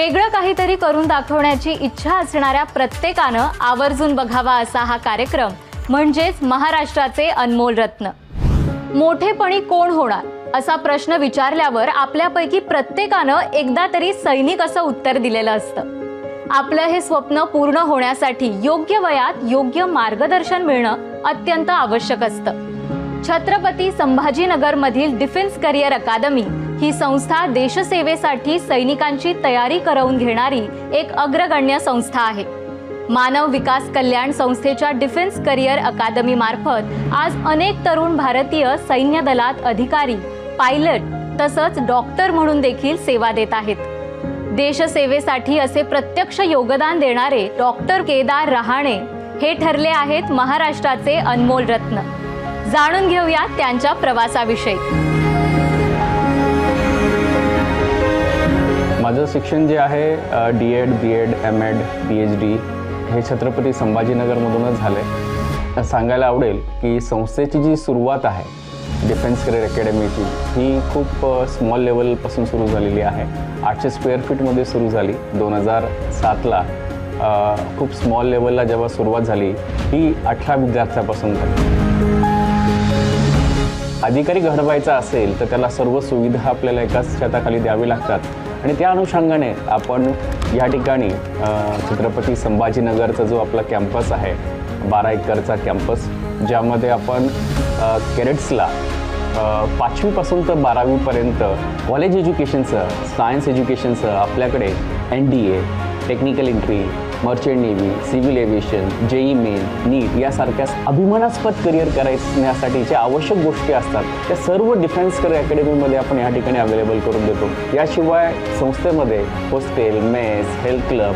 वेगळं काहीतरी करून दाखवण्याची इच्छा असणाऱ्या प्रत्येकानं आवर्जून बघावा असा हा कार्यक्रम म्हणजेच महाराष्ट्राचे अनमोल रत्न. मोठेपणी कोण होणार? असा प्रश्न विचारल्यावर आपल्यापैकी प्रत्येकानं एकदा तरी सैनिक असं उत्तर दिलेलं असतं. आपलं हे स्वप्न पूर्ण होण्यासाठी योग्य वयात योग्य मार्गदर्शन मिळणं अत्यंत आवश्यक असतं. छत्रपती संभाजीनगरमधील डिफेन्स करिअर अकादमी ही संस्था देशसेवेसाठी सैनिकांची तयारी करवून घेणारी एक अग्रगण्य संस्था आहे. मानव विकास कल्याण संस्थेच्या डिफेन्स करिअर अकादमी मार्फत आज अनेक तरुण भारतीय सैन्य दलात अधिकारी पायलट तसंच डॉक्टर म्हणून देखील सेवा देत आहेत. देशसेवेसाठी असे प्रत्यक्ष योगदान देणारे डॉक्टर केदार रहाणे हे ठरले आहेत महाराष्ट्राचे अनमोल रत्न. जाणून घेऊया त्यांच्या प्रवासाविषयी. माझं शिक्षण जे आहे D Ed B Ed M Ed P H D हे छत्रपती संभाजीनगरमधूनच झालं आहे सांगायला आवडेल की संस्थेची जी सुरुवात आहे डिफेन्स करिअर अकॅडमीची ही खूप स्मॉल लेवलपासून सुरू झालेली आहे. आठशे स्क्वेअर फीटमध्ये सुरू झाली. दोन हजार सातला खूप स्मॉल लेवलला जेव्हा सुरुवात झाली ही अठरा विद्यार्थ्यापासून झाली. अधिकारी घडवायचा असेल तर त्याला सर्व सुविधा आपल्याला एकाच छताखाली द्यावी लागतात. आणि त्या अनुषंगाने आपण या ठिकाणी छत्रपती संभाजीनगरचा जो आपला कॅम्पस आहे बारा एकरचा कॅम्पस ज्यामध्ये आपण केरेट्सला पाचवीपासून तर बारावीपर्यंत कॉलेज एज्युकेशनचं सायन्स एज्युकेशनचं आपल्याकडे N D A technical entry merchant navy civil aviation JEE main NEET यासारख्या अभिमानास्पद करिअर करण्यासाठी ज्या आवश्यक गोष्टी असतात. त्या सर्व डिफेन्स करिअर अकॅडमीमध्ये आपण या ठिकाणी अवेलेबल करून देतो. याशिवाय संस्थेमध्ये हॉस्टेल मेस हेल्थ क्लब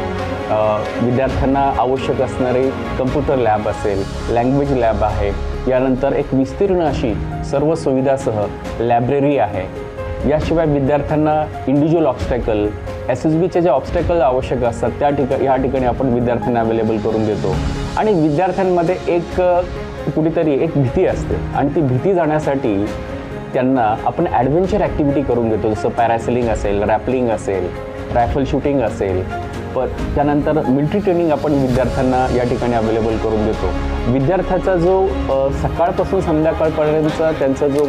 विद्यार्थ्यांना आवश्यक असणारे कम्प्युटर लॅब असेल लँग्वेज लॅब आहे. यानंतर एक विस्तीर्ण अशी सर्व सुविधासह लायब्ररी आहे. याशिवाय विद्यार्थ्यांना इंडिव्हिज्युअल ऑब्स्टॅकल एस एस बीचे जे ऑब्स्टॅकल आवश्यक असतात त्या ठिका या ठिकाणी आपण विद्यार्थ्यांना अवेलेबल करून देतो. आणि विद्यार्थ्यांमध्ये एक कुठेतरी एक भीती असते. आणि ती भीती जाण्यासाठी त्यांना आपण ॲडव्हेंचर ॲक्टिव्हिटी करून देतो. जसं पॅरासेलिंग असेल रॅपलिंग असेल रायफल शूटिंग असेल पण त्यानंतर मिल्ट्री ट्रेनिंग आपण विद्यार्थ्यांना या ठिकाणी अवेलेबल करून देतो. विद्यार्थ्याचा जो सकाळपासून संध्याकाळपर्यंतचा त्यांचा जो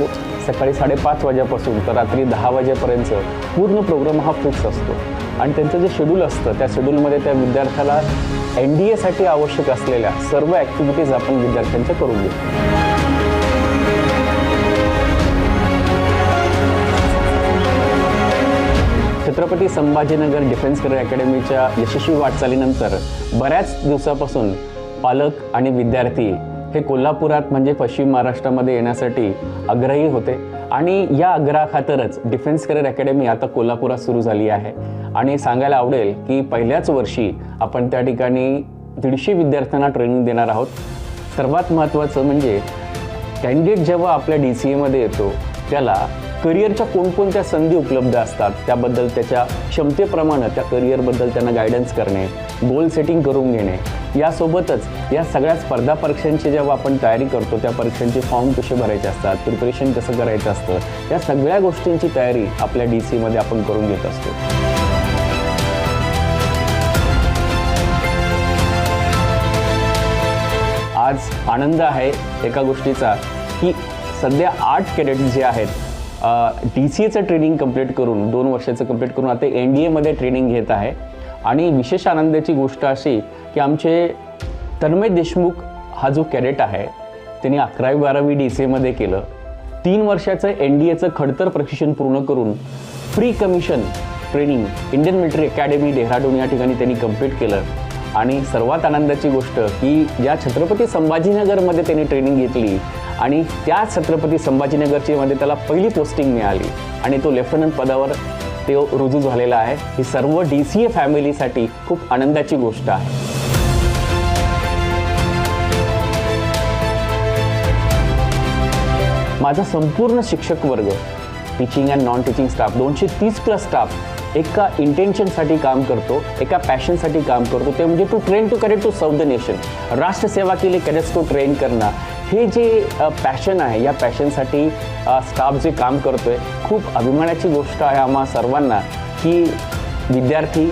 सकाळी साडेपाच वाजेपासून तर रात्री दहा वाजेपर्यंत पूर्ण प्रोग्राम हा फिक्स असतो. आणि त्यांचं जे शेड्यूल असतं त्या शेड्यूलमध्ये त्या विद्यार्थ्याला एन डी एसाठी आवश्यक असलेल्या सर्व ॲक्टिव्हिटीज आपण विद्यार्थ्यांच्या करून देतो. छत्रपती संभाजीनगर डिफेन्स करिअर अकॅडमीच्या यशस्वी वाटचालीनंतर बऱ्याच दिवसापासून पालक आणि विद्यार्थी हे कोल्हापुरात म्हणजे पश्चिम महाराष्ट्रामध्ये येण्यासाठी आग्रही होते. आणि या आग्रहाखातरच डिफेन्स करिअर अकॅडमी आता कोल्हापुरात सुरू झाली आहे. आणि सांगायला आवडेल की पहिल्याच वर्षी आपण त्या ठिकाणी दीडशे विद्यार्थ्यांना ट्रेनिंग देणार आहोत. सर्वात महत्त्वाचं म्हणजे कॅन्डिडेट जेव्हा आपल्या डी सी एमध्ये येतो त्याला करिअरच्या कोणकोणत्या संधी उपलब्ध असतात त्याबद्दल त्याच्या क्षमतेप्रमाणे त्या करिअरबद्दल त्यांना गायडन्स करणे गोल सेटिंग करून घेणे यासोबतच या सगळ्या स्पर्धा परीक्षांची जेव्हा आपण तयारी करतो त्या परीक्षांचे फॉर्म कसे भरायचे असतात प्रिपरेशन कसं करायचं असतं या सगळ्या गोष्टींची तयारी आपल्या डी सीमध्ये आपण करून घेत असतो. आज आनंद आहे एका गोष्टीचा की सध्या आठ कॅडेट जे आहेत डी सी एचं ट्रेनिंग कंप्लीट करून दोन वर्षाचं कंप्लीट करून आता एन डी एमध्ये ट्रेनिंग घेत आहे. आणि विशेष आनंदाची गोष्ट अशी की आमचे तन्मय देशमुख हा जो कॅडेट आहे त्यांनी अकरावी बारावी डी सी एमध्ये केलं. तीन वर्षाचं एन डी एचं खडतर प्रशिक्षण पूर्ण करून pre commission training Indian military academy Dehradun या ठिकाणी त्यांनी कंप्लीट केलं. आणि सर्वात आनंदाची गोष्ट की ज्या छत्रपती संभाजीनगरमध्ये त्यांनी ट्रेनिंग घेतली आणि त्या छत्रपती संभाजीनगरची मध्ये त्याला पहिली पोस्टिंग मिळाली. आणि तो लेफ्टनंट पदावर ते रुजू झालेला आहे. ही सर्व डी सी ए फॅमिलीसाठी खूप आनंदाची गोष्ट आहे. माझा संपूर्ण शिक्षक वर्ग teaching and non teaching staff दोनशे तीस प्लस स्टाफ एका इंटेन्शनसाठी काम करतो एका पॅशनसाठी काम करतो ते म्हणजे to train to correct to serve the nation राष्ट्रसेवा केली करेक्ट टू ट्रेन करणं हे जे पॅशन आहे या पॅशनसाठी स्टाफ जे काम करतो आहे खूप अभिमानाची गोष्ट आहे आम्हा सर्वांना की विद्यार्थी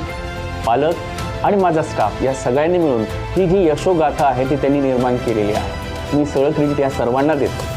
पालक आणि माझा स्टाफ या सगळ्यांनी मिळून ही जी यशोगाथा आहे ती त्यांनी निर्माण केलेली आहे. मी सळक क्रेडिट या सर्वांना देतो.